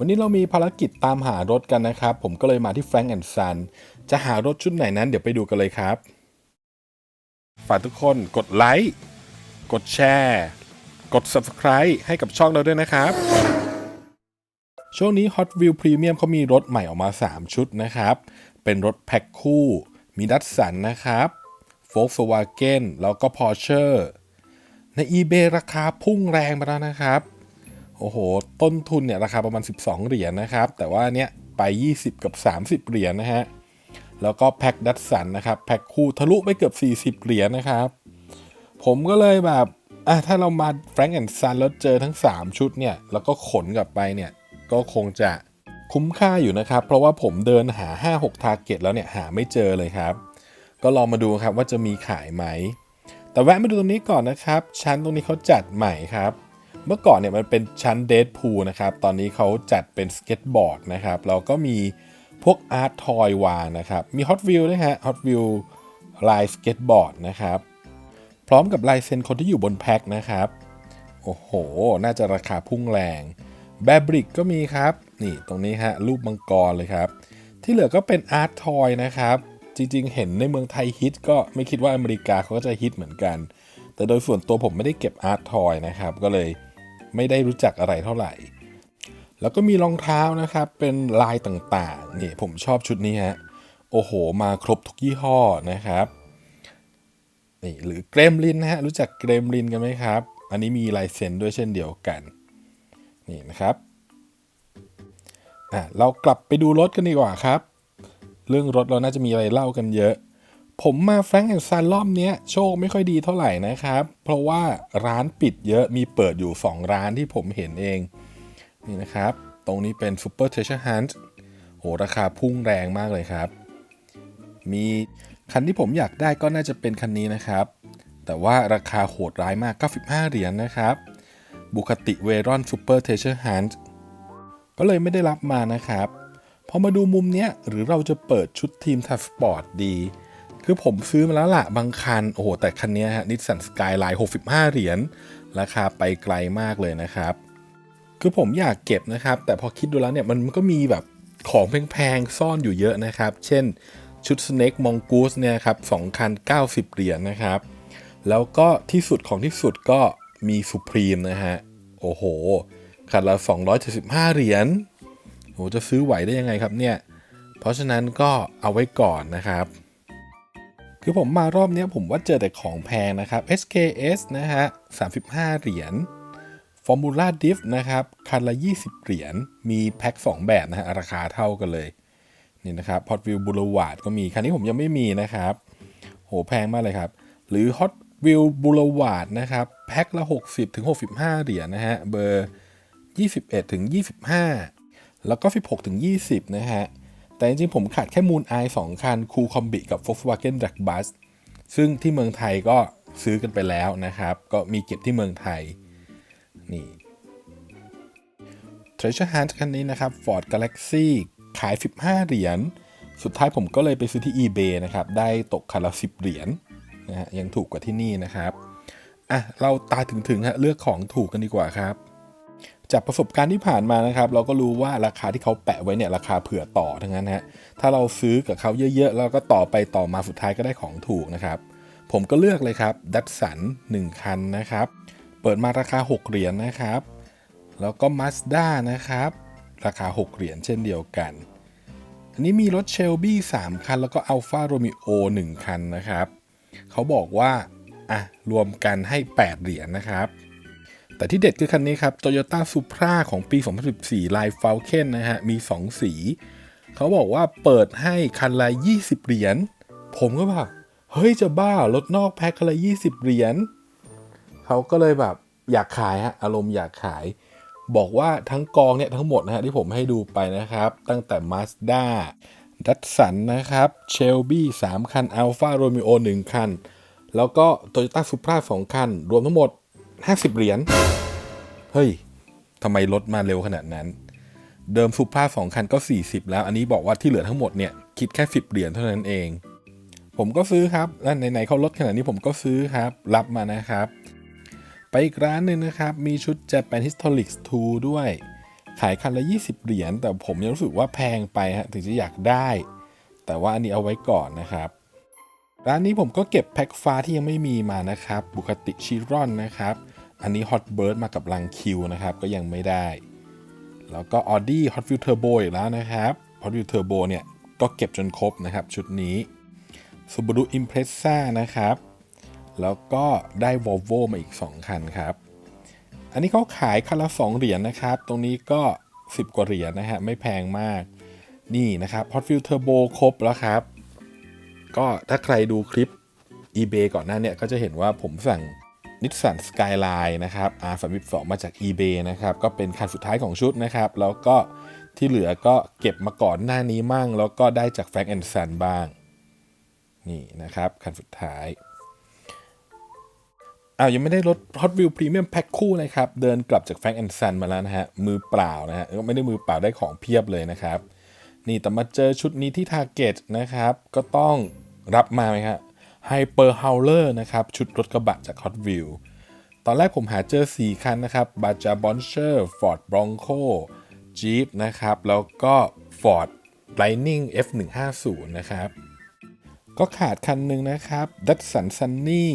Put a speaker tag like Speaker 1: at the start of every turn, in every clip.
Speaker 1: วันนี้เรามีภารกิจตามหารถกันนะครับ ผมก็เลยมาที่ Frank and Son จะหารถชุดไหนนั้นเดี๋ยวไปดูกันเลยครับ ฝากทุกคนกดไลค์กดแชร์กด Subscribe ให้กับช่องเราด้วยนะครับ ช่วงนี้ Hot Wheel Premium เขามีรถใหม่ออกมา 3 ชุดนะครับ เป็นรถแพ็คคู่ มีดัตสันนะครับ Volkswagen แล้วก็ Porsche ใน eBay ราคาพุ่งแรงไปแล้วนะครับ โอ้โห ต้นทุนเนี่ยราคาประมาณ 12 เหรียญนะครับ แต่ว่าเนี้ยไป 20 กับ 30 เหรียญนะฮะ แล้วก็แพ็คดัตสันนะครับ แพ็คคู่ทะลุไปเกือบ 40 เหรียญนะครับ ผมก็เลยแบบอะถ้าเรามาแฟรงก์แอนด์ซันแล้วเจอทั้ง 3 ชุดเนี่ย แล้วก็ขนกลับไปเนี่ย ก็คงจะคุ้มค่าอยู่นะครับ เพราะว่าผมเดินหา 5-6ทาร์เก็ตแล้วเนี่ยหาไม่เจอเลยครับ ก็ลองมาดูครับว่าจะมีขายไหม แต่แวะมาดูตรงนี้ก่อนนะครับ ชั้นตรงนี้เขาจัดใหม่ครับ เมื่อก่อนเนี่ยมันเป็นชั้นเดทพูลนะครับ ตอนนี้เขาจัดเป็นสเก็ตบอร์ดนะครับแล้วก็มีพวกอาร์ตทอยวางนะครับ มี Hot Wheel ด้วยฮะ Hot Wheel ลายสเก็ตบอร์ดนะครับ พร้อมกับลายเซ็นคนที่อยู่บนแพ็คนะครับ โอ้โห น่าจะราคาพุ่งแรงแบบริกก็มีครับ นี่ตรงนี้ฮะรูปมังกรเลยครับ ที่เหลือก็เป็นอาร์ตทอยนะครับ จริงๆ เห็นในเมืองไทยฮิตก็ไม่คิดว่าอเมริกาเขาก็จะฮิตเหมือนกัน แต่โดยส่วนตัวผมไม่ได้เก็บอาร์ตทอยนะครับ ก็เลย ไม่ได้รู้จักอะไรเท่าไหร่ แล้วก็มีรองเท้านะครับ เป็นลายต่างๆ นี่ผมชอบชุดนี้ฮะ โอ้โห มาครบทุกยี่ห้อนะครับ นี่หรือเกรมลินนะฮะ รู้จักเกรมลินกันไหมครับ อันนี้มีลายเซ็นด้วยเช่นเดียวกัน นี่นะครับอะเรากลับไปดูรถกันดีกว่าครับ เรื่องรถเราน่าจะมีอะไรเล่ากันเยอะ ผมมาแฟรงก์แอนด์ซันรอบนี้โชคไม่ค่อยดีเท่าไหร่นะครับ เพราะว่าร้านปิดเยอะมีเปิดอยู่ 2 ร้านที่ผมเห็นเอง นี่นะครับ ตรงนี้เป็น Super Treasure Hunt โหราคาพุ่งแรงมากเลยครับ มีคันที่ผมอยากได้ก็น่าจะเป็นคันนี้นะครับ แต่ว่าราคาโหดร้ายมาก 95 เหรียญนะครับบุคติเวรอน Super Treasure Hunt ก็เลยไม่ได้รับมานะครับ พอมาดูมุมเนี้ยหรือเราจะเปิดชุดทีมทัสปอร์ตดี คือผมซื้อมาแล้วละบางคัน โอ้โห แต่คันนี้ฮะนิสสันสกายไลน์65 เหรียญราคาไปไกลมากเลยนะครับ คือผมอยากเก็บนะครับ แต่พอคิดดูแล้วเนี่ยมันก็มีแบบของแพงๆ ซ่อนอยู่เยอะนะครับ เช่นชุด Snake Mongoose เนี่ยครับ2คัน 90 เหรียญนะครับ แล้วก็ที่สุดของที่สุดก็มี Supreme นะฮะ โอ้โหคันละ 275 เหรียญโหจะซื้อไหวได้ยังไงครับเนี่ย เพราะฉะนั้นก็เอาไว้ก่อนนะครับ คือผมมารอบนี้ผมว่าเจอแต่ของแพงนะครับ SKS นะฮะ 35 เหรียญ Formula Diff นะครับ คันละ 20 เหรียญ มีแพ็ค 2 แบบนะฮะ ราคาเท่ากันเลย นี่นะครับ Hot Wheel Boulevard ก็มี คันนี้ผมยังไม่มีนะครับ โห แพงมากเลยครับ หรือ Hot Wheel Boulevard นะครับ แพ็คละ 60ถึง65 เหรียญนะฮะ เบอร์ 21ถึง25 แล้วก็ 16ถึง20 นะฮะ แต่จริงๆผมขาดแค่ Moon Eye 2คัน Cool Combi กับ Volkswagen Drag Bus ซึ่งที่เมืองไทยก็ซื้อกันไปแล้วนะครับ ก็มีเก็บที่เมืองไทย นี่ Treasure Hunt คันนี้นะครับ Ford Galaxy ขาย 15 เหรียญ สุดท้ายผมก็เลยไปซื้อที่ eBay นะครับ ได้ตกคันละ 10 เหรียญนะฮะยังถูกกว่าที่นี่นะครับ อะ เราตาถึงๆฮะเลือกของถูกกันดีกว่าครับ จากประสบการณ์ที่ผ่านมานะครับ เราก็รู้ว่าราคาที่เขาแปะไว้เนี่ยราคาเผื่อต่อทั้งนั้นฮะถ้าเราซื้อกับเขาเยอะๆ แล้วก็ต่อไปต่อมาสุดท้ายก็ได้ของถูกนะครับ ผมก็เลือกเลยครับดัตสัน1 คันนะครับ เปิดมาราคา 6 เหรียญนะครับ แล้วก็ Mazda นะครับ ราคา 6 เหรียญเช่นเดียวกัน อันนี้มีรถเชลบี้3คัน แล้วก็ Alfa Romeo 1คันนะครับเขาบอกว่าอะรวมกันให้ 8 เหรียญนะครับ แต่ที่เด็ดคือคันนี้ครับ Toyota Supra ของปี 2014 ลาย Falcon นะฮะ มี 2 สี เขาบอกว่าเปิดให้คันละ20 เหรียญ ผมก็แบบเฮ้ยจะบ้ารถนอกแพ็คคันละ20 เหรียญเขาก็เลยแบบอยากขายฮะ อารมณ์อยากขาย บอกว่าทั้งกองเนี่ยทั้งหมดนะฮะที่ผมให้ดูไปนะครับ ตั้งแต่ Mazda ดัตสันนะครับ Shelby 3คัน Alfa Romeo 1คัน แล้วก็ Toyota Supra 2 คัน รวมทั้งหมด 50เหรียญ เฮ้ยทำไมลดมาเร็วขนาดนั้น เดิมซูปราสองคันก็40แล้ว อันนี้บอกว่าที่เหลือทั้งหมดเนี่ยคิดแค่10เหรียญเท่านั้นเอง ผมก็ซื้อครับ และไหนๆเขาลดขนาดนี้ผมก็ซื้อครับ รับมานะครับ ไปอีกร้านหนึ่งนะครับ มีชุด Japan Historics 2 ด้วย ขายคันละ 20 เหรียญ แต่ผมยังรู้สึกว่าแพงไปฮะ ถึงจะอยากได้ แต่ว่าอันนี้เอาไว้ก่อนนะครับ ร้านนี้ผมก็เก็บแพ็คฟ้าที่ยังไม่มีมานะครับบุคติชิรอนนะครับ อันนี้ Hot Bird มากับลังคิวนะครับ ก็ยังไม่ได้ แล้วก็ Audi Hot Wheel Turbo อีกแล้วนะครับ Hot Wheel Turbo เนี่ย ก็เก็บจนครบนะครับ ชุดนี้ Subaru Impreza นะครับ แล้วก็ได้ Volvo มาอีก 2 คันครับ อันนี้เขาขายคันละ 2 เหรียญนะครับ ตรงนี้ก็ 10 กว่าเหรียญนะฮะไม่แพงมากนี่นะครับ Hot Wheel Turbo ครบแล้วครับ ก็ถ้าใครดูคลิป eBay ก่อนหน้าเนี่ยก็จะเห็นว่าผมสั่ง Nissan Skyline นะครับ R32 มาจาก eBay นะครับ ก็เป็นคันสุดท้ายของชุดนะครับ แล้วก็ที่เหลือก็เก็บมาก่อนหน้านี้มั่ง แล้วก็ได้จาก Frank and Son บ้าง นี่นะครับ คันสุดท้ายอ้าวยังไม่ได้รถ Hot Wheel Premium Pack คู่เลยครับ เดินกลับจาก Frank and Son มาแล้วนะฮะ มือเปล่านะฮะก็ไม่ได้มือเปล่าได้ของเพียบเลยนะครับ นี่แต่มาเจอชุดนี้ที่ Target นะครับ ก็ต้องรับมาไหมครับ Hyper Howler นะครับ ชุดรถกระบะจาก Hot Wheel ตอนแรกผมหาเจอ 4 คันนะครับ b a j a b o n c h e r Ford Bronco Jeep นะครับ แล้วก็ Ford Lightning F150 นะครับ ก็ขาดคันหนึ่งนะครับดัตสันซันนี่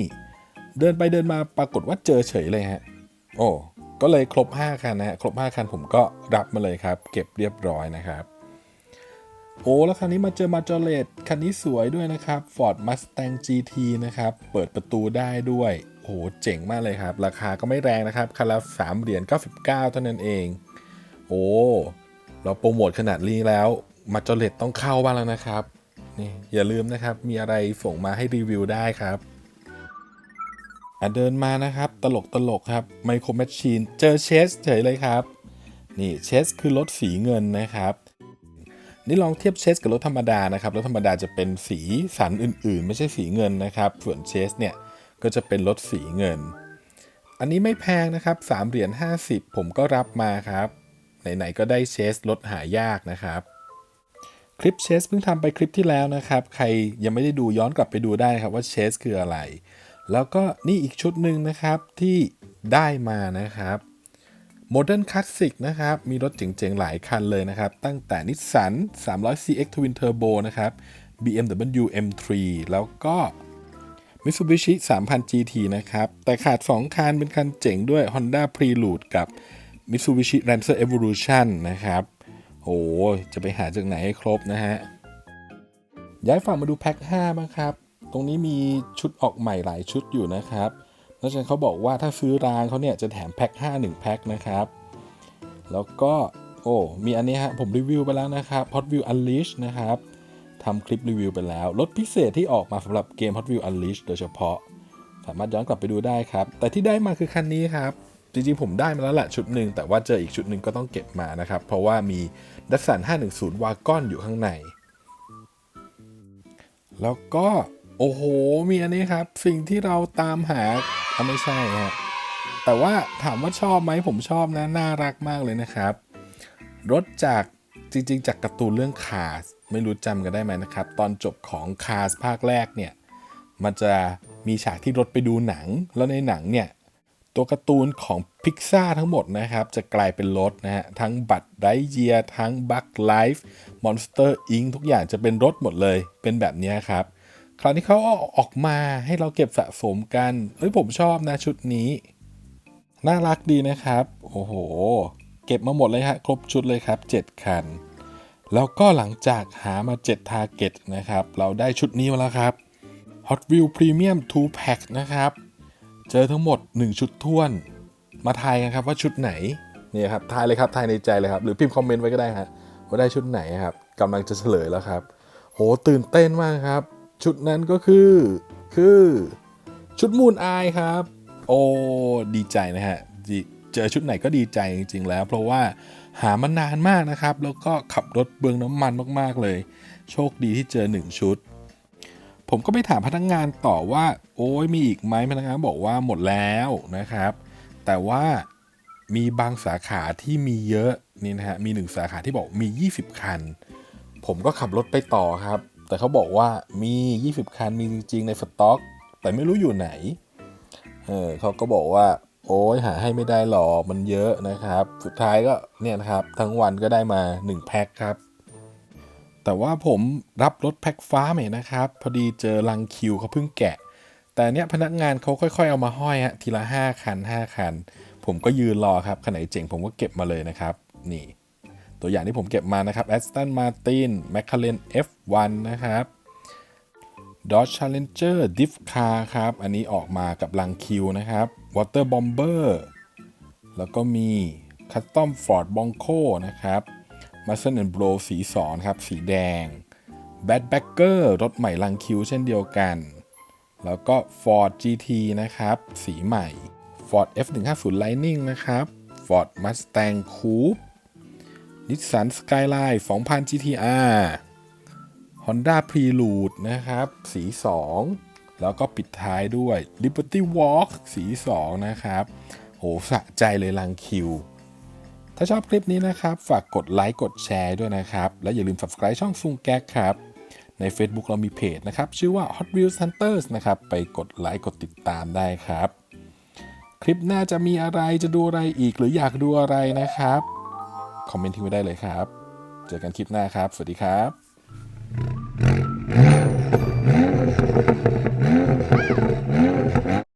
Speaker 1: เดินไปเดินมาปรากฏว่าเจอเฉยเลยฮะ โอ้ ก็เลยครบ 5 คันนะฮะ ครบ 5 คันผมก็รับมาเลยครับ เก็บเรียบร้อยนะครับ โอ้แล้วคันนี้มาเจอมาจอเลตคันนี้สวยด้วยนะครับ Ford Mustang GT นะครับ เปิดประตูได้ด้วย โอ้โหเจ๋งมากเลยครับ ราคาก็ไม่แรงนะครับคันละ3เหรียญ99 เท่านั้นเอง โอ้ เราโปรโมทขนาดนี้แล้วมาจอเลตต้องเข้าบ้างแล้วนะครับนี่อย่าลืมนะครับ มีอะไรส่งมาให้รีวิวได้ครับเดินมานะครับ ตลกตลกครับไมโครแมชชีนเจอเชสเฉยเลยครับ นี่เชสคือรถสีเงินนะครับ นี่ลองเทียบเชสกับรถธรรมดานะครับ รถธรรมดาจะเป็นสีสันอื่นๆ ไม่ใช่สีเงินนะครับ ส่วนเชสเนี่ยก็จะเป็นรถสีเงิน อันนี้ไม่แพงนะครับ3เหรียญ50 ผมก็รับมาครับ ไหนๆก็ได้เชสรถหายากนะครับ คลิปเชสเพิ่งทำไปคลิปที่แล้วนะครับ ใครยังไม่ได้ดูย้อนกลับไปดูได้ครับว่าเชสคืออะไร แล้วก็นี่อีกชุดหนึ่งนะครับที่ได้มานะครับ Modern Classic นะครับ มีรถเจ๋งๆ หลายคันเลยนะครับ ตั้งแต่ Nissan 300 CX Twin Turbo นะครับ BMW M3 แล้วก็ Mitsubishi 3000 GT นะครับ แต่ขาด 2 คันเป็นคันเจ๋งด้วย Honda Prelude กับ Mitsubishi Lancer Evolution นะครับโอ้จะไปหาจากไหนให้ครบนะฮะ ย้ายฝั่งมาดูแพ็ค5บ้างครับ ตรงนี้มีชุดออกใหม่หลายชุดอยู่นะครับ แล้วฉะนั้นเขาบอกว่าถ้าซื้อร้านเขาเนี่ยจะแถมแพ็ค5 1แพ็คนะครับ แล้วก็โอ้มีอันนี้ฮะผมรีวิวไปแล้วนะครับ Hot Wheel Unleash นะครับทำคลิปรีวิวไปแล้วรถพิเศษที่ออกมาสำหรับเกม Hot Wheel Unleash โดยเฉพาะ สามารถย้อนกลับไปดูได้ครับ แต่ที่ได้มาคือคันนี้ครับ จริงๆ ผมได้มาแล้วแหละชุดหนึ่ง แต่ว่าเจออีกชุดหนึ่งก็ต้องเก็บมานะครับ เพราะว่ามีดัสสัน510 วากอนอยู่ข้างใน แล้วก็ โอ้โห มีอันนี้ครับ สิ่งที่เราตามหา อะไม่ใช่ฮะแต่ว่าถามว่าชอบไหมผมชอบนะน่ารักมากเลยนะครับ รถจากจริงๆ จากการ์ตูนเรื่องคาสไม่รู้จำกันได้ไหมนะครับ ตอนจบของคาสภาคแรกเนี่ยมันจะมีฉากที่รถไปดูหนัง แล้วในหนังเนี่ยตัวการ์ตูนของพิกซ่าทั้งหมดนะครับ จะกลายเป็นรถนะฮะ ทั้งบัตไรเยียทั้งบัคไลฟ์มอนสเตอร์อิงทุกอย่างจะเป็นรถหมดเลยเป็นแบบนี้ครับ คราวนี้เขาออกมาให้เราเก็บสะสมกันเฮ้ยผมชอบนะชุดนี้ น่ารักดีนะครับ โอ้โห เก็บมาหมดเลยฮะครบชุดเลยครับ 7 คัน แล้วก็หลังจากหามา 7 Target นะครับ เราได้ชุดนี้มาแล้วครับ Hot Wheel Premium 2 Pack นะครับ เจอทั้งหมด 1 ชุดท้วน มาทายกันครับว่าชุดไหนนี่ครับทายเลยครับทายในใจเลยครับ หรือพิมพ์คอมเมนต์ไว้ก็ได้ฮะว่าได้ชุดไหนครับกำลังจะเฉลยแล้วครับ โหตื่นเต้นมากครับ ชุดนั้นก็คือ คือชุดมูนอายครับ โอ้ดีใจนะฮะเจอชุดไหนก็ดีใจจริง ๆ แล้ว เพราะว่าหามานานมากนะครับ แล้วก็ขับรถเบืองน้ำมันมากๆเลย โชคดีที่เจอ 1 ชุด ผมก็ไปถามพนักงงานต่อว่า โอ้ยมีอีกไหมพนักงานบอกว่าหมดแล้วนะครับ แต่ว่ามีบางสาขาที่มีเยอะนี่นะฮะมีหนึ่งสาขาที่บอกมี 20 คัน ผมก็ขับรถไปต่อครับ แต่เขาบอกว่ามี 20 คันมีจริง ๆ ในสต็อก แต่ไม่รู้อยู่ไหน เออเขาก็บอกว่า โอ้ยหาให้ไม่ได้หรอกมันเยอะนะครับ สุดท้ายก็เนี่ยนะครับ ทั้งวันก็ได้มา 1 แพ็คครับ แต่ว่าผมรับรถแพ็คฟ้าใหม่นะครับ พอดีเจอลังคิวเขาเพิ่งแกะ แต่เนี้ยพนักงานเขาค่อย ๆ เอามาห้อยฮะทีละ 5 คัน 5 คัน ผมก็ยืนรอครับขณะเจ๋งผมก็เก็บมาเลยนะครับ นี่ ตัวอย่างที่ผมเก็บมานะครับ Aston Martin McLaren F1 นะครับ Dodge Challenger Diff Car ครับ อันนี้ออกมากับลังคิวนะครับ Water Bomber แล้วก็มี Custom Ford Bronco นะครับ Muscle and Blow สีสอนครับ สีแดง Bad Backer รถใหม่ลังคิวเช่นเดียวกัน แล้วก็ Ford GT นะครับ สีใหม่ Ford F150 Lightning นะครับ Ford Mustang Coupe Nissan Skyline 2000 GTR Honda Prelude นะครับ สี 2 แล้วก็ปิดท้ายด้วย Liberty Walk สี 2 นะครับโหสะใจเลยลังคิว ถ้าชอบคลิปนี้นะครับ ฝากกดไลค์กดแชร์ด้วยนะครับ และอย่าลืม subscribe ช่องซุงแก๊กครับ ใน Facebook เรามีเพจนะครับ ชื่อว่า Hot Wheels Hunters นะครับ ไปกดไลค์กดติดตามได้ครับ คลิปหน้าจะมีอะไรจะดูอะไรอีกหรืออยากดูอะไรนะครับ คอมเมนต์ทิ้งไว้ได้เลยครับ เจอกันคลิปหน้าครับ สวัสดีครับ